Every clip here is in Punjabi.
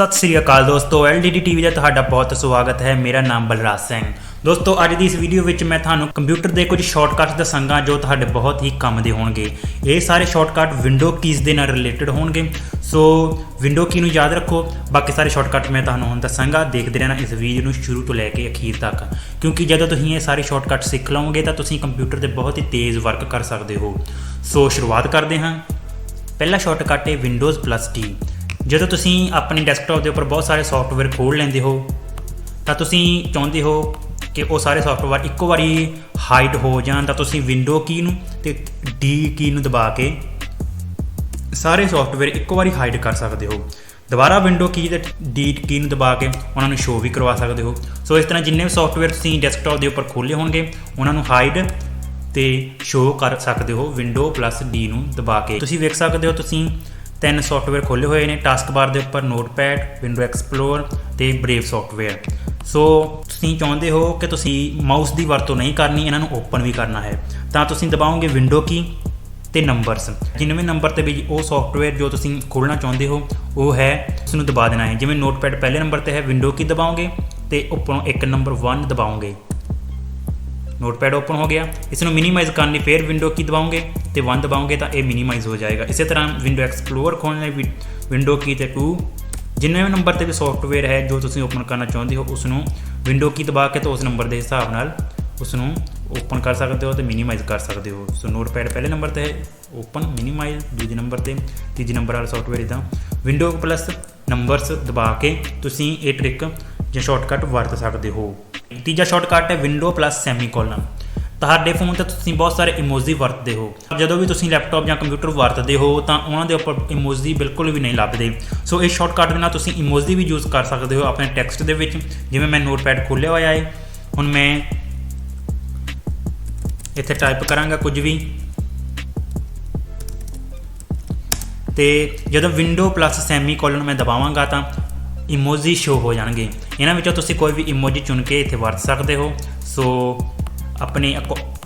ਸਤਿ ਸ੍ਰੀ ਅਕਾਲ ਦੋਸਤੋ LDD TV ਦਾ ਤੁਹਾਡਾ ਬਹੁਤ ਸਵਾਗਤ ਹੈ। ਮੇਰਾ ਨਾਮ ਬਲਰਾਜ ਸਿੰਘ। ਦੋਸਤੋ, ਅੱਜ ਦੀ ਇਸ ਵੀਡੀਓ ਵਿੱਚ ਮੈਂ ਤੁਹਾਨੂੰ ਕੰਪਿਊਟਰ ਦੇ ਕੁਝ ਸ਼ਾਰਟਕਟਸ ਦੱਸਾਂਗਾ, ਜੋ ਤੁਹਾਡੇ ਬਹੁਤ ਹੀ ਕੰਮ ਦੇ ਹੋਣਗੇ। ਇਹ ਸਾਰੇ ਸ਼ਾਰਟਕਟ ਵਿੰਡੋ ਕੀਜ਼ ਦੇ ਨਾਲ ਰਿਲੇਟਡ ਹੋਣਗੇ। ਸੋ ਵਿੰਡੋ ਕੀ ਨੂੰ ਯਾਦ ਰੱਖੋ। ਬਾਕੀ ਸਾਰੇ ਸ਼ਾਰਟਕਟ ਮੈਂ ਤੁਹਾਨੂੰ ਹੁਣ ਦੱਸਾਂਗਾ। ਦੇਖਦੇ ਰਹਿਣਾ ਇਸ ਵੀਡੀਓ ਨੂੰ ਸ਼ੁਰੂ ਤੋਂ ਲੈ ਕੇ ਅਖੀਰ ਤੱਕ। ਕਿਉਂਕਿ ਜਦੋਂ ਤੁਸੀਂ ਇਹ ਸਾਰੇ ਸ਼ਾਰਟਕਟ ਸਿੱਖ ਲਓਗੇ ਤਾਂ ਤੁਸੀਂ ਕੰਪਿਊਟਰ ਤੇ ਬਹੁਤ ਹੀ ਤੇਜ਼ ਵਰਕ ਕਰ ਸਕਦੇ ਹੋ। ਸੋ ਸ਼ੁਰੂਆਤ ਕਰਦੇ ਹਾਂ। ਪਹਿਲਾ ਸ਼ਾਰਟਕਟ ਹੈ ਵਿੰਡੋਜ਼ +T ਜਦੋਂ ਤੁਸੀਂ ਆਪਣੇ ਡੈਸਕਟਾਪ ਦੇ ਉੱਪਰ ਬਹੁਤ ਸਾਰੇ ਸੌਫਟਵੇਅਰ ਖੋਲ ਲੈਂਦੇ ਹੋ, ਤਾਂ ਤੁਸੀਂ ਚਾਹੁੰਦੇ ਹੋ ਕਿ ਉਹ ਸਾਰੇ ਸੌਫਟਵੇਅਰ ਇੱਕੋ ਵਾਰੀ ਹਾਈਡ ਹੋ ਜਾਣ, ਤਾਂ ਤੁਸੀਂ ਵਿੰਡੋ ਕੀ ਨੂੰ ਤੇ ਡੀ ਕੀ ਨੂੰ ਦਬਾ ਕੇ ਸਾਰੇ ਸੌਫਟਵੇਅਰ ਇੱਕੋ ਵਾਰੀ ਹਾਈਡ ਕਰ ਸਕਦੇ ਹੋ। ਦੁਬਾਰਾ ਵਿੰਡੋ ਕੀ ਤੇ ਡੀ ਕੀ ਨੂੰ ਦਬਾ ਕੇ ਉਹਨਾਂ ਨੂੰ ਸ਼ੋ ਵੀ ਕਰਵਾ ਸਕਦੇ ਹੋ। ਸੋ ਇਸ ਤਰ੍ਹਾਂ ਜਿੰਨੇ ਵੀ ਸੌਫਟਵੇਅਰ ਤੁਸੀਂ ਡੈਸਕਟਾਪ ਦੇ ਉੱਪਰ ਖੋਲੇ ਹੋਣਗੇ, ਉਹਨਾਂ ਨੂੰ ਹਾਈਡ ਤੇ ਸ਼ੋ ਕਰ ਸਕਦੇ ਹੋ ਵਿੰਡੋ ਪਲੱਸ ਡੀ ਨੂੰ ਦਬਾ ਕੇ। ਤੁਸੀਂ ਵੇਖ ਸਕਦੇ ਹੋ ਤੁਸੀਂ ਤਿੰਨ ਸੌਫਟਵੇਅਰ ਖੋਲੇ ਹੋਏ ਨੇ ਟਾਸਕ ਬਾਰ ਦੇ ਉੱਪਰ ਨੋਟਪੈਡ ਵਿੰਡੋ ਐਕਸਪਲੋਰ ਤੇ ਬ੍ਰੇਵ ਸੌਫਟਵੇਅਰ ਸੋ ਤੁਸੀਂ ਚਾਹੁੰਦੇ ਹੋ ਕਿ ਤੁਸੀਂ ਮਾਊਸ ਦੀ ਵਰਤੋਂ ਨਹੀਂ ਕਰਨੀ, ਇਹਨਾਂ ਨੂੰ ਓਪਨ ਵੀ ਕਰਨਾ ਹੈ। ਤਾਂ ਤੁਸੀਂ ਦਬਾਓਗੇ ਵਿੰਡੋ ਕੀ ਤੇ ਨੰਬਰਸ ਜਿਨਵੇਂ ਨੰਬਰ ਤੇ ਵੀ ਉਹ ਸੌਫਟਵੇਅਰ ਜੋ ਤੁਸੀਂ ਖੋਲਣਾ ਚਾਹੁੰਦੇ ਹੋ, ਉਹ ਹੈ ਉਸ ਨੂੰ ਦਬਾ ਦੇਣਾ ਹੈ। ਜਿਵੇਂ ਨੋਟਪੈਡ ਪਹਿਲੇ ਨੰਬਰ ਤੇ ਹੈ ਵਿੰਡੋ ਕੀ ਦਬਾਓਗੇ ਤੇ ਉੱਪਰੋਂ ਇੱਕ ਨੰਬਰ 1 ਦਬਾਓਗੇ। ਨੋਟਪੈਡ ਓਪਨ ਹੋ ਗਿਆ। ਇਸ ਨੂੰ ਮਿਨੀਮਾਈਜ਼ ਕਰਨ ਲਈ ਫੇਰ ਵਿੰਡੋ ਕੀ ਦਬਾਓਗੇ? ਤੇ 1 ਦਬਾਓਗੇ ਤਾਂ ਇਹ ਮਿਨੀਮਾਈਜ਼ ਹੋ ਜਾਏਗਾ। ਇਸੇ ਤਰ੍ਹਾਂ ਵਿੰਡੋ ਐਕਸਪਲੋਰ ਖੋਲ੍ਹਣ ਲਈ ਵਿੰਡੋ ਕੀ ਤੇ 2 ਜਿੰਨੇ ਵੀ ਨੰਬਰ ਤੇ ਵੀ ਸੌਫਟਵੇਅਰ ਹੈ, ਜੋ ਤੁਸੀਂ ਓਪਨ ਕਰਨਾ ਚਾਹੁੰਦੇ ਹੋ ਉਸ ਨੂੰ ਵਿੰਡੋ ਕੀ ਦਬਾ ਕੇ ਤਾਂ ਉਸ ਨੰਬਰ ਦੇ ਹਿਸਾਬ ਨਾਲ ਉਸ ਨੂੰ ਓਪਨ ਕਰ ਸਕਦੇ ਹੋ ਤੇ ਮਿਨੀਮਾਈਜ਼ ਕਰ ਸਕਦੇ ਹੋ। ਸੋ ਨੋਟਪੈਡ ਪਹਿਲੇ ਨੰਬਰ ਤੇ ਹੈ ਓਪਨ ਮਿਨੀਮਾਈਜ਼ ਦੂਜੇ ਨੰਬਰ ਤੇ, ਤੀਜੇ ਨੰਬਰ ਵਾਲਾ ਸੌਫਟਵੇਅਰ ਇਦਾਂ ਵਿੰਡੋ ਪਲੱਸ ਨੰਬਰਸ ਦਬਾ ਕੇ ਤੁਸੀਂ ਇਹ ਟ੍ਰਿਕ ਜਾਂ ਸ਼ਾਰਟਕਟ ਵਰਤ ਸਕਦੇ ਹੋ। ਤੀਜਾ ਸ਼ਾਰਟਕਟ ਹੈ ਵਿੰਡੋ ਪਲੱਸ ਸੈਮੀਕੋਲਨ ਤੁਹਾਡੇ ਫੋਨ ਤੇ ਤੁਸੀਂ ਬਹੁਤ ਸਾਰੇ ਇਮੋਜੀ ਵਰਤਦੇ ਹੋ। ਜਦੋਂ ਵੀ ਤੁਸੀਂ ਲੈਪਟਾਪ ਜਾਂ ਕੰਪਿਊਟਰ ਵਰਤਦੇ ਹੋ, ਤਾਂ ਉਹਨਾਂ ਦੇ ਉੱਪਰ ਇਮੋਜੀ ਬਿਲਕੁਲ ਵੀ ਨਹੀਂ ਲੱਭਦੇ। ਸੋ ਇਸ ਸ਼ਾਰਟਕਟ ਦੇ ਨਾਲ ਤੁਸੀਂ ਇਮੋਜੀ ਵੀ ਯੂਜ਼ ਕਰ ਸਕਦੇ ਹੋ ਆਪਣੇ ਟੈਕਸਟ ਦੇ ਵਿੱਚ। ਜਿਵੇਂ ਮੈਂ ਨੋਟਪੈਡ ਖੋਲ੍ਹਿਆ ਹੋਇਆ ਹੈ ਹੁਣ ਮੈਂ ਇੱਥੇ ਟਾਈਪ ਕਰਾਂਗਾ ਕੁਝ ਵੀ। ਤੇ ਜਦੋਂ ਵਿੰਡੋ ਪਲੱਸ ਸੈਮੀਕੋਲਨ ਮੈਂ ਦਬਾਵਾਂਗਾ ਤਾਂ ਇਮੋਜੀ ਸ਼ੋ ਹੋ ਜਾਣਗੇ। ਇਹਨਾਂ ਵਿੱਚੋਂ ਤੁਸੀਂ ਕੋਈ ਵੀ ਇਮੋਜੀ ਚੁਣ ਕੇ ਇੱਥੇ ਵਰਤ ਸਕਦੇ ਹੋ। ਸੋ ਆਪਣੇ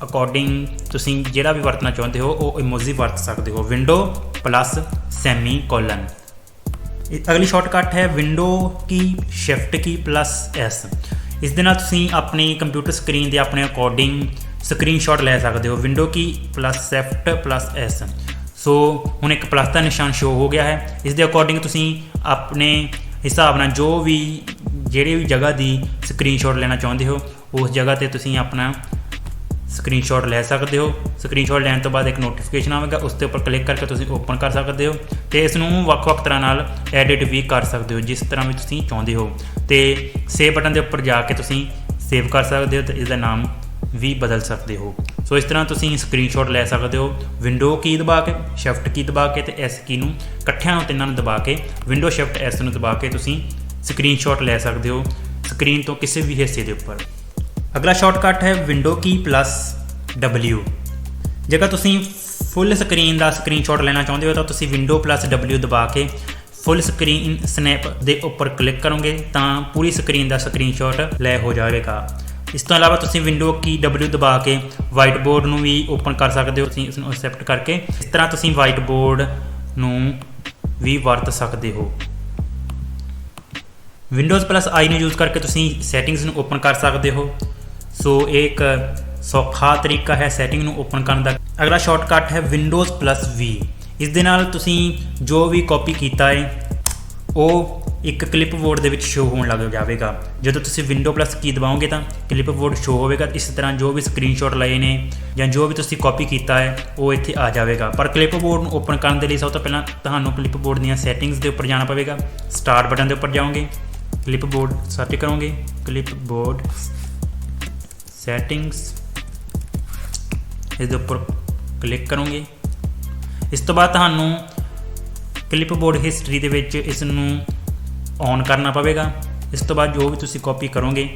ਅਕੋਰਡਿੰਗ ਤੁਸੀਂ ਜਿਹੜਾ ਵੀ ਵਰਤਣਾ ਚਾਹੁੰਦੇ ਹੋ, ਉਹ ਇਮੋਜੀ ਵਰਤ ਸਕਦੇ ਹੋ। ਵਿੰਡੋ ਪਲੱਸ ਸੈਮੀ ਕੋਲਨ ਅਗਲੀ ਸ਼ਾਰਟਕਟ ਹੈ window key shift key plus S ਇਸ ਦੇ ਨਾਲ ਤੁਸੀਂ ਆਪਣੀ ਕੰਪਿਊਟਰ ਸਕਰੀਨ ਦੇ ਆਪਣੇ ਅਕੋਰਡਿੰਗ ਸਕਰੀਨਸ਼ਾਟ ਲੈ ਸਕਦੇ ਹੋ। Window key plus shift plus S so ਹੁਣ ਇੱਕ ਪਲੱਸ ਦਾ ਨਿਸ਼ਾਨ ਸ਼ੋ ਹੋ ਗਿਆ ਹੈ। ਇਸ ਦੇ ਅਕੋਰਡਿੰਗ ਤੁਸੀਂ ਆਪਣੇ ਹਿਸਾਬ ਨਾਲ ਜੋ ਵੀ ਜਿਹੜੇ ਵੀ ਜਗ੍ਹਾ ਦੀ ਸਕਰੀਨਸ਼ਾਟ ਲੈਣਾ ਚਾਹੁੰਦੇ ਹੋ, ਉਸ ਜਗ੍ਹਾ ਤੇ ਤੁਸੀਂ ਆਪਣਾ ਸਕਰੀਨਸ਼ਾਟ ਲੈ ਸਕਦੇ ਹੋ। ਸਕਰੀਨਸ਼ਾਟ ਲੈਣ ਤੋਂ ਬਾਅਦ ਇੱਕ ਨੋਟੀਫਿਕੇਸ਼ਨ ਆਵੇਗਾ, ਉਸ ਦੇ ਉੱਪਰ ਕਲਿੱਕ ਕਰਕੇ ਤੁਸੀਂ ਓਪਨ ਕਰ ਸਕਦੇ ਹੋ ਤੇ ਇਸ ਨੂੰ ਵੱਖ-ਵੱਖ ਤਰ੍ਹਾਂ ਨਾਲ ਐਡਿਟ ਵੀ ਕਰ ਸਕਦੇ ਹੋ, ਜਿਸ ਤਰ੍ਹਾਂ ਵੀ ਤੁਸੀਂ ਚਾਹੁੰਦੇ ਹੋ। ਤੇ ਸੇਵ ਬਟਨ ਦੇ ਉੱਪਰ ਜਾ ਕੇ ਤੁਸੀਂ ਸੇਵ ਕਰ ਸਕਦੇ ਹੋ ਤੇ ਇਸ ਦਾ ਨਾਮ ਵੀ ਬਦਲ ਸਕਦੇ ਹੋ। ਸੋ ਇਸ ਤਰ੍ਹਾਂ ਤੁਸੀਂ ਸਕਰੀਨਸ਼ਾਟ ਲੈ ਸਕਦੇ ਹੋ। ਵਿੰਡੋ ਕੀ ਦਬਾ ਕੇ ਸ਼ਿਫਟ ਕੀ ਦਬਾ ਕੇ ਤੇ ਐਸ ਕੀ ਨੂੰ ਇਕੱਠਿਆਂ ਨੂੰ ਤਿੰਨਾਂ ਨੂੰ ਦਬਾ ਕੇ ਵਿੰਡੋ ਸ਼ਿਫਟ ਐਸ ਨੂੰ ਦਬਾ ਕੇ ਤੁਸੀਂ ਸਕਰੀਨਸ਼ਾਟ ਲੈ ਸਕਦੇ ਹੋ ਸਕਰੀਨ ਤੋਂ ਕਿਸੇ ਵੀ ਹਿੱਸੇ ਦੇ ਉੱਪਰ। ਅਗਲਾ ਸ਼ਾਰਟਕਟ ਹੈ ਵਿੰਡੋ ਕੀ ਪਲੱਸ W ਜੇਕਰ ਤੁਸੀਂ ਫੁੱਲ ਸਕਰੀਨ ਦਾ ਸਕਰੀਨਸ਼ਾਟ ਲੈਣਾ ਚਾਹੁੰਦੇ ਹੋ ਤਾਂ ਤੁਸੀਂ ਵਿੰਡੋ ਪਲੱਸ W ਦਬਾ ਕੇ ਫੁੱਲ ਸਕਰੀਨ ਸਨੈਪ ਦੇ ਉੱਪਰ ਕਲਿੱਕ ਕਰੋਗੇ ਤਾਂ ਪੂਰੀ ਸਕਰੀਨ ਦਾ ਸਕਰੀਨਸ਼ਾਟ ਲੈ ਹੋ ਜਾਵੇਗਾ। ਇਸ ਤੋਂ ਇਲਾਵਾ ਤੁਸੀਂ ਵਿੰਡੋ ਕੀ W ਦਬਾ ਕੇ ਵਾਈਟ ਬੋਰਡ ਨੂੰ ਵੀ ਓਪਨ ਕਰ ਸਕਦੇ ਹੋ, ਤੁਸੀਂ ਇਸ ਨੂੰ ਐਕਸੈਪਟ ਕਰਕੇ। ਇਸ ਤਰ੍ਹਾਂ ਤੁਸੀਂ ਵਾਈਟ ਬੋਰਡ ਨੂੰ ਵੀ ਵਰਤ ਸਕਦੇ ਹੋ। ਵਿੰਡੋਜ਼ ਪਲੱਸ ਆਈ ਨੂੰ ਯੂਜ਼ ਕਰਕੇ ਤੁਸੀਂ ਸੈਟਿੰਗਸ ਨੂੰ ਓਪਨ ਕਰ ਸਕਦੇ ਹੋ। ਸੋ ਇਹ ਇੱਕ ਸੌਖਾ ਤਰੀਕਾ ਹੈ ਸੈਟਿੰਗ ਨੂੰ ਓਪਨ ਕਰਨ ਦਾ। ਅਗਲਾ ਸ਼ਾਰਟਕਟ ਹੈ ਵਿੰਡੋਜ਼ ਪਲੱਸ V ਇਸ ਦੇ ਨਾਲ ਤੁਸੀਂ ਜੋ ਵੀ ਕਾਪੀ ਕੀਤਾ ਹੈ, ਉਹ ਇੱਕ ਕਲਿੱਪ ਬੋਰਡ ਦੇ ਵਿੱਚ ਸ਼ੋ ਹੋਣ ਲੱਗ ਜਾਵੇਗਾ। ਜਦੋਂ ਤੁਸੀਂ ਵਿੰਡੋ ਪਲੱਸ ਕੀ ਦਬਾਓਗੇ ਤਾਂ ਕਲਿੱਪ ਬੋਰਡ ਸ਼ੋ ਹੋਵੇਗਾ। ਇਸ ਤਰ੍ਹਾਂ ਜੋ ਵੀ ਸਕਰੀਨਸ਼ਾਟ ਲਏ ਨੇ ਜਾਂ ਜੋ ਵੀ ਤੁਸੀਂ ਕਾਪੀ ਕੀਤਾ ਹੈ, ਉਹ ਇੱਥੇ ਆ ਜਾਵੇਗਾ। ਪਰ ਕਲਿੱਪਬੋਰਡ ਨੂੰ ਓਪਨ ਕਰਨ ਦੇ ਲਈ ਸਭ ਤੋਂ ਪਹਿਲਾਂ ਤੁਹਾਨੂੰ ਕਲਿੱਪ ਬੋਰਡ ਦੀਆਂ ਸੈਟਿੰਗਸ ਦੇ ਉੱਪਰ ਜਾਣਾ ਪਵੇਗਾ। ਸਟਾਰਟ ਬਟਨ ਦੇ ਉੱਪਰ ਜਾਓਗੇ। ਕਲਿੱਪ ਬੋਰਡ ਸਰਚ ਕਰੋਗੇ। ਕਲਿੱਪ ਬੋਰਡ ਸੈਟਿੰਗਸ ਇਸ ਦੇ ਉੱਪਰ ਕਲਿੱਕ ਕਰੋਗੇ। ਇਸ ਤੋਂ ਬਾਅਦ ਤੁਹਾਨੂੰ ਕਲਿੱਪ ਬੋਰਡ ਹਿਸਟਰੀ ਦੇ ਵਿੱਚ ਇਸ ਨੂੰ ਔਨ ਕਰਨਾ ਪਵੇਗਾ। ਇਸ ਤੋਂ ਬਾਅਦ ਜੋ ਵੀ ਤੁਸੀਂ ਕਾਪੀ ਕਰੋਗੇ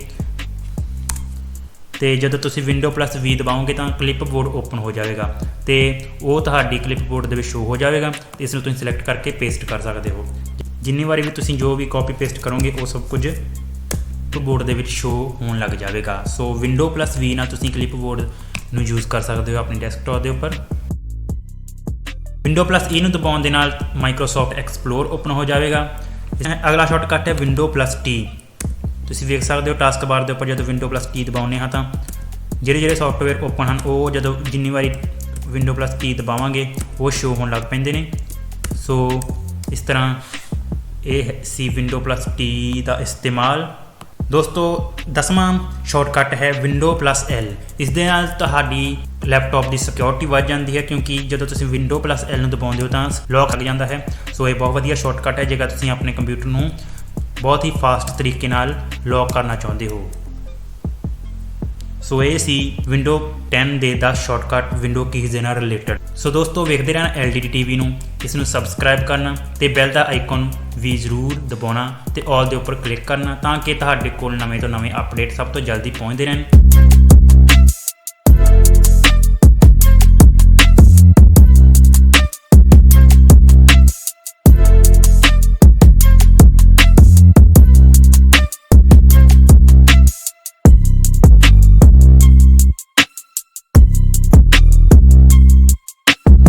ਤੇ ਜਦੋਂ ਤੁਸੀਂ ਵਿੰਡੋ ਪਲੱਸ V ਦਬਾਓਗੇ ਤਾਂ ਕਲਿੱਪ ਬੋਰਡ ਓਪਨ ਹੋ ਜਾਵੇਗਾ ਤੇ ਉਹ ਤੁਹਾਡੀ ਕਲਿੱਪ ਬੋਰਡ ਦੇ ਵਿੱਚ ਸ਼ੋ ਹੋ ਜਾਵੇਗਾ ਤੇ ਇਸ ਨੂੰ ਤੁਸੀਂ ਸਿਲੈਕਟ ਕਰਕੇ ਪੇਸਟ ਕਰ ਸਕਦੇ ਹੋ। ਜਿੰਨੀ ਵਾਰੀ ਵੀ ਤੁਸੀਂ ਜੋ ਵੀ ਕਾਪੀ ਪੇਸਟ ਕਰੋਗੇ, ਉਹ ਸਭ ਕੁਝ ਬੋਰਡ ਦੇ ਵਿੱਚ ਸ਼ੋ ਹੋਣ ਲੱਗ ਜਾਵੇਗਾ। ਸੋ ਵਿੰਡੋ ਪਲੱਸ V ਨਾਲ ਤੁਸੀਂ ਕਲਿੱਪ ਬੋਰਡ ਨੂੰ ਯੂਜ਼ ਕਰ ਸਕਦੇ ਹੋ ਆਪਣੀ ਡੈਸਕਟਾਪ ਦੇ ਉੱਪਰ। ਵਿੰਡੋ ਪਲੱਸ E ਨੂੰ ਦਬਾਉਣ ਦੇ ਨਾਲ ਮਾਈਕਰੋਸਾਫਟ ਐਕਸਪਲੋਰ ਓਪਨ ਹੋ ਜਾਵੇਗਾ। ਅਗਲਾ ਸ਼ਾਰਟਕਟ ਹੈ ਵਿੰਡੋ ਪਲੱਸ ਟੀ ਤੁਸੀਂ ਵੇਖ ਸਕਦੇ ਹੋ ਟਾਸਕ ਬਾਰ ਦੇ ਉੱਪਰ ਜਦੋਂ ਵਿੰਡੋ ਪਲੱਸ ਟੀ ਦਬਾਉਂਦੇ ਹਾਂ ਤਾਂ ਜਿਹੜੇ ਜਿਹੜੇ ਸੌਫਟਵੇਅਰ ਓਪਨ ਹਨ, ਉਹ ਜਦੋਂ ਜਿੰਨੀ ਵਾਰੀ ਵਿੰਡੋ ਪਲੱਸ ਟੀ ਦਬਾਵਾਂਗੇ, ਉਹ ਸ਼ੋ ਹੋਣ ਲੱਗ ਪੈਂਦੇ ਨੇ। ਸੋ ਇਸ ਤਰ੍ਹਾਂ ਇਹ ਸੀ ਵਿੰਡੋ ਪਲੱਸ ਟੀ ਦਾ ਇਸਤੇਮਾਲ। ਦੋਸਤੋ, ਦਸਵਾਂ ਸ਼ਾਰਟਕਟ ਹੈ ਵਿੰਡੋ ਪਲੱਸ ਐਲ ਇਸ ਦੇ ਨਾਲ ਤੁਹਾਡੀ ਲੈਪਟਾਪ ਦੀ ਸਿਕਿਉਰਿਟੀ ਵੱਧ ਜਾਂਦੀ ਹੈ ਕਿਉਂਕਿ ਜਦੋਂ ਤੁਸੀਂ ਵਿੰਡੋ ਪਲੱਸ ਐਲ ਨੂੰ ਦਬਾਉਂਦੇ ਹੋ ਤਾਂ ਲੌਕ ਲੱਗ ਜਾਂਦਾ ਹੈ। ਸੋ ਇਹ ਬਹੁਤ ਵਧੀਆ ਸ਼ਾਰਟਕਟ ਹੈ ਜੇਕਰ ਤੁਸੀਂ ਆਪਣੇ ਕੰਪਿਊਟਰ ਨੂੰ ਬਹੁਤ ਹੀ ਫਾਸਟ ਤਰੀਕੇ ਨਾਲ ਲੌਕ ਕਰਨਾ ਚਾਹੁੰਦੇ ਹੋ। ਸੋ ਇਹ ਸੀ ਵਿੰਡੋ 10 ਦੇ 10 ਸ਼ਾਰਟਕਟ ਵਿੰਡੋ ਕੀਜ਼ ਦੇ ਨਾਲ ਰਿਲੇਟਡ ਸੋ ਦੋਸਤੋ, ਵੇਖਦੇ ਰਹਿਣਾ LDD TV ਨੂੰ, ਇਸ ਨੂੰ ਸਬਸਕ੍ਰਾਈਬ ਕਰਨਾ ਤੇ ਬੈਲ ਦਾ ਆਈਕਨ ਵੀ ਜ਼ਰੂਰ ਦਬਾਉਣਾ ਤੇ ਆਲ ਦੇ ਉੱਪਰ ਕਲਿੱਕ ਕਰਨਾ ਤਾਂ ਕਿ ਤੁਹਾਡੇ ਕੋਲ ਨਵੇਂ ਤੋਂ ਨਵੇਂ ਅਪਡੇਟ ਸਭ ਤੋਂ ਜਲਦੀ ਪਹੁੰਚਦੇ ਰਹਿਣ।